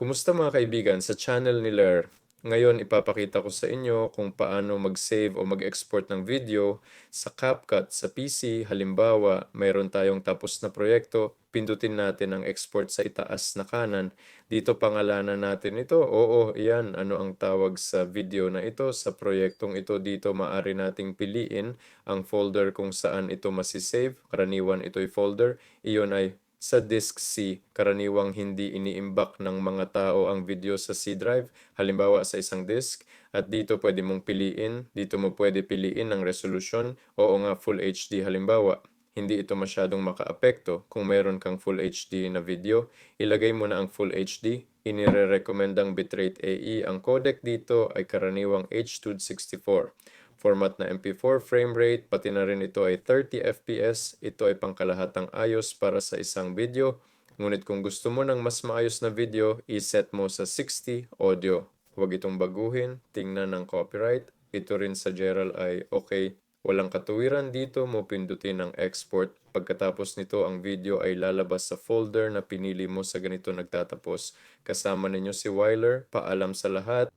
Kumusta mga kaibigan sa channel ni Ler? Ngayon ipapakita ko sa inyo kung paano mag-save o mag-export ng video sa CapCut sa PC. Halimbawa, mayroon tayong tapos na proyekto, pindutin natin ang export sa itaas na kanan. Dito pangalanan natin ito. Oo, iyan. Ano ang tawag sa video na ito? Sa proyektong ito dito maaari nating piliin ang folder kung saan ito masisave. Karaniwan ito'y folder. Iyon ay sa disk C, karaniwang hindi iniimbak ng mga tao ang video sa C drive, halimbawa sa isang disk, at dito pwede mong piliin, dito mo pwede piliin ang resolution, oo nga Full HD halimbawa. Hindi ito masyadong makaapekto kung mayroon kang Full HD na video, ilagay mo na ang Full HD, inire-recommendang bitrate AE. Ang codec dito ay karaniwang H264 format na MP4 frame rate, pati na rin ito ay 30 FPS. Ito ay pangkalahatang ayos para sa isang video. Ngunit kung gusto mo ng mas maayos na video, iset mo sa 60 audio. Huwag itong baguhin, tingnan ng copyright. Ito rin sa Gerald ay okay. Walang katuwiran dito mo pindutin ang export. Pagkatapos nito, ang video ay lalabas sa folder na pinili mo sa ganito nagtatapos. Kasama ninyo si Wyler. Paalam sa lahat.